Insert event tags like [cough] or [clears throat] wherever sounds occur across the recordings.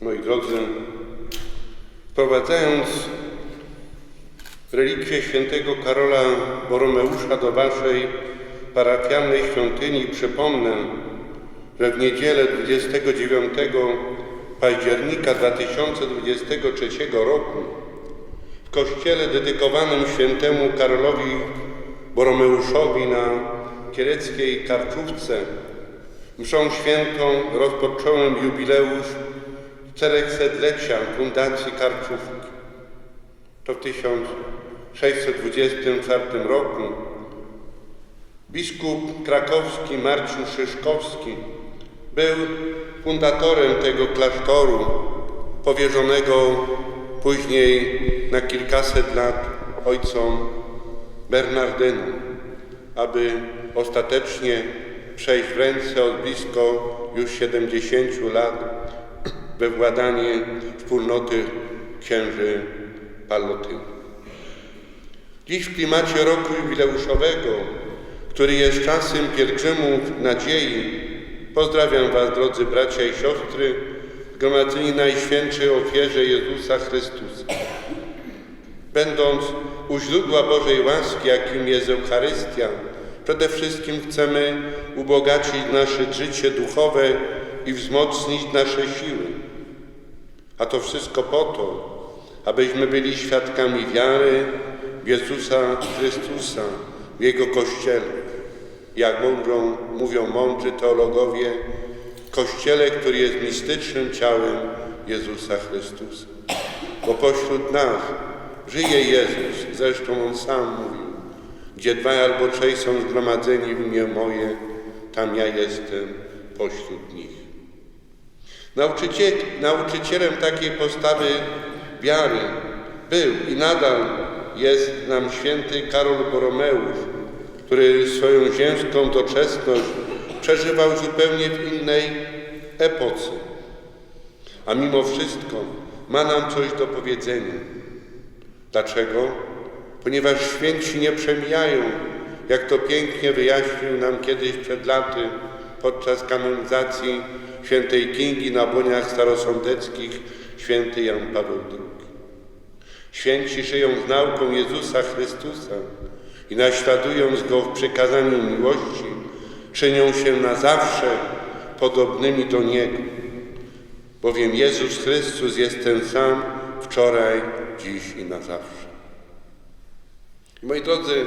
Moi drodzy, wprowadzając relikwie świętego Karola Boromeusza do waszej parafialnej świątyni, przypomnę, że w niedzielę 29 października 2023 roku w kościele dedykowanym świętemu Karolowi Boromeuszowi na kieleckiej Karczówce mszą świętą rozpocząłem jubileusz czterechsetlecia Fundacji Karczówki. To w 1624 roku biskup krakowski Marcin Szyszkowski był fundatorem tego klasztoru, powierzonego później na kilkaset lat ojcom Bernardynom, aby ostatecznie przejść w ręce od blisko już 70 lat we władanie wspólnoty księży Pallotyny. Dziś w klimacie roku jubileuszowego, który jest czasem pielgrzymów nadziei, pozdrawiam Was, drodzy bracia i siostry, zgromadzeni Najświętszej ofierze Jezusa Chrystusa. Będąc u źródła Bożej łaski, jakim jest Eucharystia, przede wszystkim chcemy ubogacić nasze życie duchowe i wzmocnić nasze siły. A to wszystko po to, abyśmy byli świadkami wiary Jezusa Chrystusa, w Jego Kościele. Jak mądrą, mówią mądrzy teologowie, Kościele, który jest mistycznym ciałem Jezusa Chrystusa. Bo pośród nas żyje Jezus, zresztą On sam mówił, gdzie dwaj albo trzej są zgromadzeni w imię moje, tam ja jestem pośród nich. Nauczyciel, nauczycielem takiej postawy wiary był i nadal jest nam święty Karol Boromeusz, który swoją ziemską doczesność przeżywał zupełnie w innej epoce. A mimo wszystko ma nam coś do powiedzenia. Dlaczego? Ponieważ święci nie przemijają, jak to pięknie wyjaśnił nam kiedyś przed laty podczas kanonizacji świętej Kingi na błoniach starosądeckich święty Jan Paweł II. Święci żyją z nauką Jezusa Chrystusa i naśladując Go w przykazaniu miłości, czynią się na zawsze podobnymi do Niego. Bowiem Jezus Chrystus jest ten sam wczoraj, dziś i na zawsze. Moi drodzy,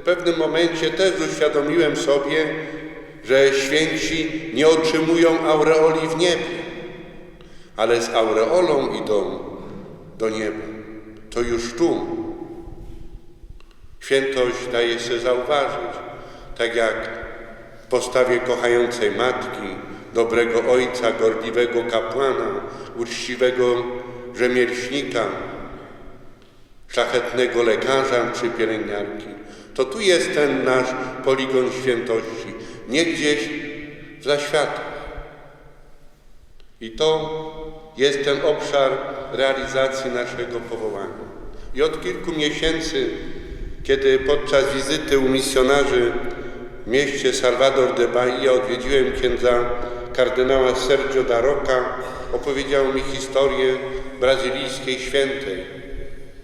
w pewnym momencie też uświadomiłem sobie, że święci nie otrzymują aureoli w niebie, ale z aureolą idą do nieba. To już tu. Świętość daje się zauważyć, tak jak w postawie kochającej matki, dobrego ojca, gorliwego kapłana, uczciwego rzemieślnika, szlachetnego lekarza czy pielęgniarki. To tu jest ten nasz poligon świętości, nie gdzieś w zaświatach. I to jest ten obszar realizacji naszego powołania. I od kilku miesięcy, kiedy podczas wizyty u misjonarzy w mieście Salvador de Bahia odwiedziłem księdza kardynała Sergio da Roca, opowiedział mi historię brazylijskiej świętej,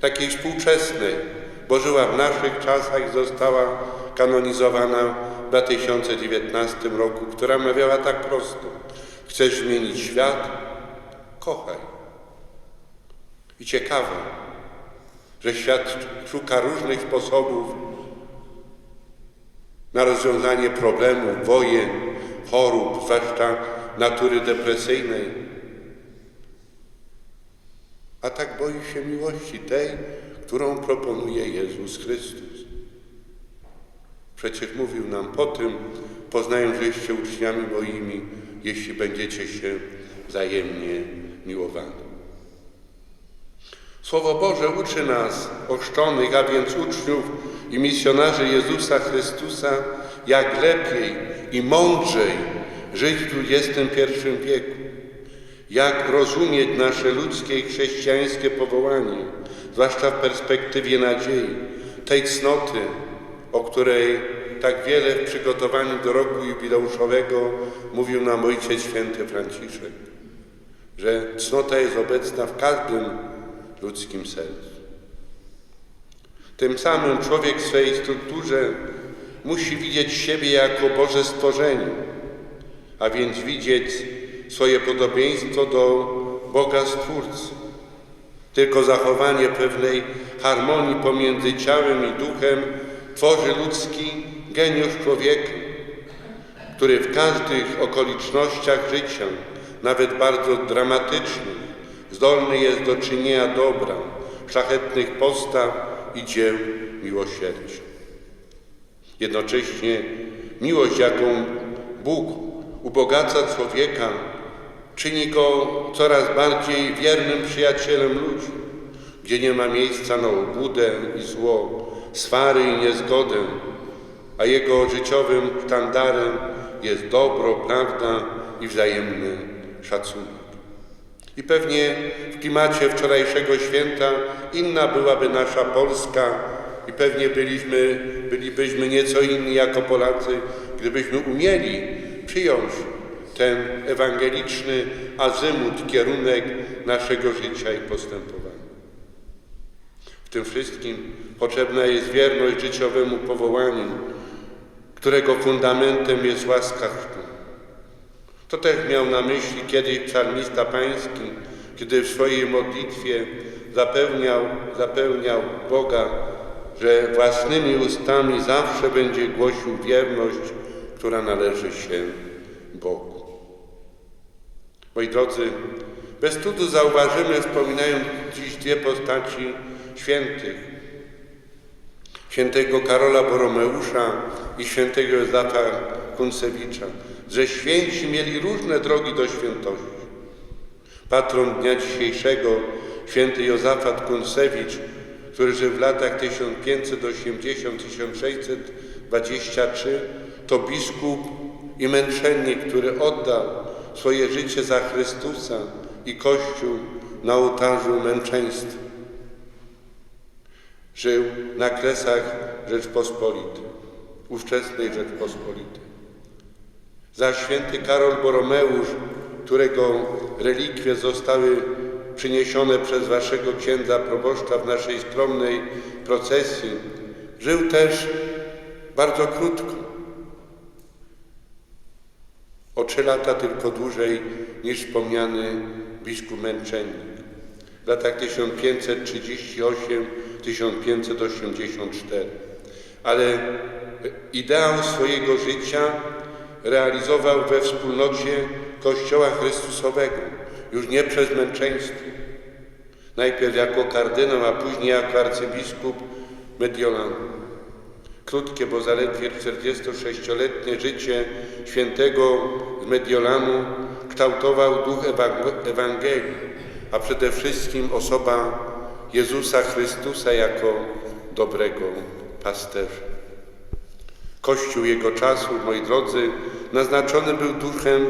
takiej współczesnej, bo żyła w naszych czasach i została kanonizowana w 2019 roku, która mawiała tak prosto. Chcesz zmienić świat? Kochaj. I ciekawe, że świat szuka różnych sposobów na rozwiązanie problemów, wojen, chorób, zwłaszcza natury depresyjnej. A tak boi się miłości tej, którą proponuje Jezus Chrystus. Przecież mówił nam po tym, poznają, żeście uczniami moimi, jeśli będziecie się wzajemnie miłowali. Słowo Boże uczy nas, ochrzczonych, a więc uczniów i misjonarzy Jezusa Chrystusa, jak lepiej i mądrzej żyć w XXI wieku, jak rozumieć nasze ludzkie i chrześcijańskie powołanie, zwłaszcza w perspektywie nadziei, tej cnoty, o której tak wiele w przygotowaniu do roku jubileuszowego mówił nam Ojciec Święty Franciszek. że cnota jest obecna w każdym ludzkim sercu. Tym samym człowiek w swojej strukturze musi widzieć siebie jako Boże stworzenie, a więc widzieć swoje podobieństwo do Boga Stwórcy. Tylko zachowanie pewnej harmonii pomiędzy ciałem i duchem tworzy ludzki geniusz człowieka, który w każdych okolicznościach życia, nawet bardzo dramatycznych, zdolny jest do czynienia dobra, szlachetnych postaw i dzieł miłosierdzia. Jednocześnie miłość, jaką Bóg ubogaca człowieka, czyni go coraz bardziej wiernym przyjacielem ludzi, gdzie nie ma miejsca na obłudę i zło, swary i niezgodę, a jego życiowym sztandarem jest dobro, prawda i wzajemny szacunek. I pewnie w klimacie wczorajszego święta inna byłaby nasza Polska i pewnie byliśmy, bylibyśmy nieco inni jako Polacy, gdybyśmy umieli przyjąć ten ewangeliczny azymut, kierunek naszego życia i postępowania. W tym wszystkim potrzebna jest wierność życiowemu powołaniu, którego fundamentem jest łaska. To też miał na myśli kiedyś psalmista pański, kiedy w swojej modlitwie zapewniał Boga, że własnymi ustami zawsze będzie głosił wierność, która należy się Bogu. Moi drodzy, bez trudu zauważymy, wspominając dziś dwie postaci świętych. Świętego Karola Boromeusza i świętego Józefa Kuncewicza, że święci mieli różne drogi do świętości. Patron dnia dzisiejszego, święty Józefat Kuncewicz, który żył w latach 1580-1623, to biskup i męczennik, który oddał swoje życie za Chrystusa i Kościół na ołtarzu męczeństwa. Żył na kresach Rzeczpospolitej, ówczesnej Rzeczpospolitej. Za święty Karol Boromeusz, którego relikwie zostały przyniesione przez waszego księdza proboszcza w naszej skromnej procesji, żył też bardzo krótko. O trzy lata tylko dłużej niż wspomniany biskup męczennik. W latach 1538-1584. Ale ideał swojego życia realizował we wspólnocie Kościoła Chrystusowego, już nie przez męczeństwo. Najpierw jako kardynał, a później jako arcybiskup Mediolanu. Krótkie, bo zaledwie 46-letnie życie świętego z Mediolanu kształtował duch Ewangelii, a przede wszystkim osoba Jezusa Chrystusa jako dobrego pasterza. Kościół jego czasu, moi drodzy, naznaczony był duchem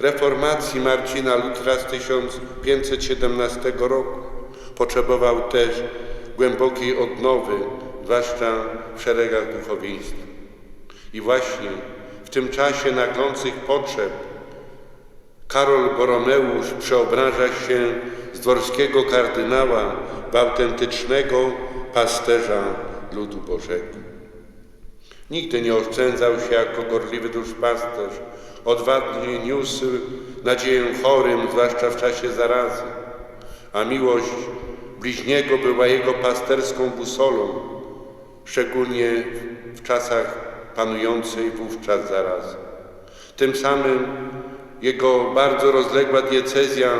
reformacji Marcina Lutra z 1517 roku. Potrzebował też głębokiej odnowy, zwłaszcza w szeregach duchowieństwa. I właśnie w tym czasie naglących potrzeb Karol Boromeusz przeobraża się z dworskiego kardynała w autentycznego pasterza ludu Bożego. Nigdy nie oszczędzał się jako gorliwy duszpasterz. Odwadnie niósł nadzieję chorym, zwłaszcza w czasie zarazy. A miłość bliźniego była jego pasterską busolą, szczególnie w czasach panującej wówczas zarazy. Tym samym jego bardzo rozległa diecezja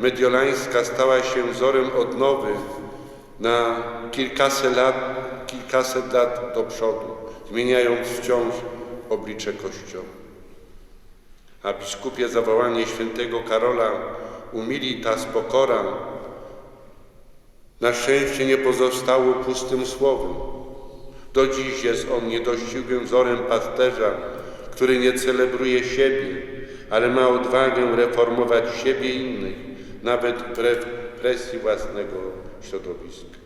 mediolańska stała się wzorem odnowy na kilkaset lat, kilkaset lat do przodu zmieniając wciąż oblicze Kościoła. A biskupie zawołanie świętego Karola umilitas pokora na szczęście nie pozostało pustym słowem. Do dziś jest on niedościgłym wzorem pasterza, który nie celebruje siebie, ale ma odwagę reformować siebie i innych, nawet wbrew presji własnego środowiska.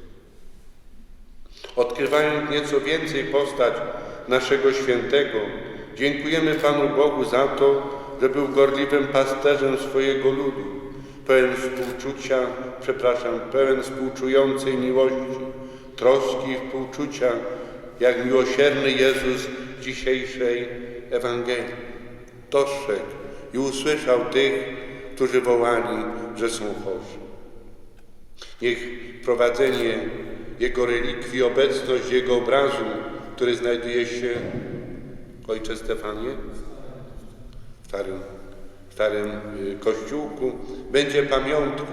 Odkrywając nieco więcej postać naszego świętego, dziękujemy Panu Bogu za to, że był gorliwym pasterzem swojego ludu, pełen współczucia, przepraszam, pełen współczującej miłości, troski i współczucia, jak miłosierny Jezus dzisiejszej Ewangelii. Dostrzegł i usłyszał tych, którzy wołali, że są chorzy. Niech prowadzenie Jego relikwii, obecność Jego obrazu, który znajduje się, Ojcze Stefanie, w starym, w starym y, kościółku, będzie pamiątką,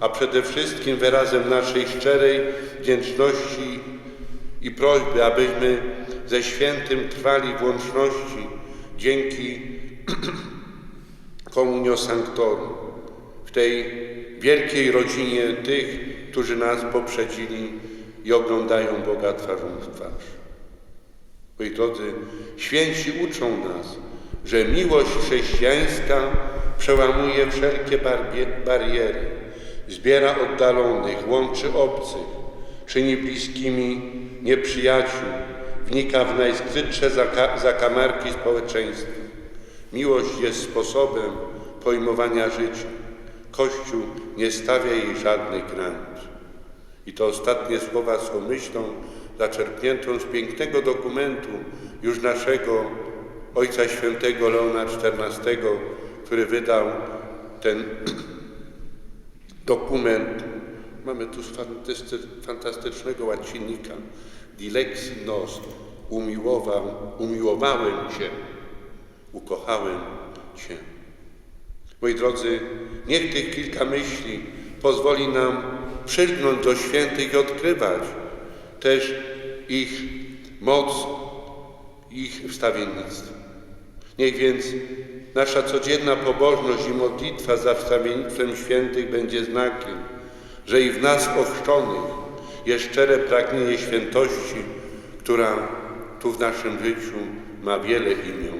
a przede wszystkim wyrazem naszej szczerej wdzięczności i prośby, abyśmy ze świętym trwali w łączności dzięki [clears throat] Communio Sanctorum, w tej wielkiej rodzinie tych, którzy nas poprzedzili i oglądają Boga twarzą w twarz. Moi drodzy, święci uczą nas, że miłość chrześcijańska przełamuje wszelkie bariery, zbiera oddalonych, łączy obcych, czyni bliskimi nieprzyjaciół, wnika w najskrytsze zaka- zakamarki społeczeństwa. Miłość jest sposobem pojmowania życia. Kościół nie stawia jej żadnych granic. I to ostatnie słowa są myślą zaczerpniętą z pięknego dokumentu już naszego Ojca Świętego Leona XIV, który wydał ten [clears throat] dokument. Mamy tu fantastycznego łacinika. Dilexi nos, umiłował, umiłowałem Cię, ukochałem Cię. Moi drodzy, niech tych kilka myśli pozwoli nam przylgnąć do świętych i odkrywać też ich moc, ich wstawiennictwo. Niech więc nasza codzienna pobożność i modlitwa za wstawiennictwem świętych będzie znakiem, że i w nas ochrzczonych jest szczere pragnienie świętości, która tu w naszym życiu ma wiele imion.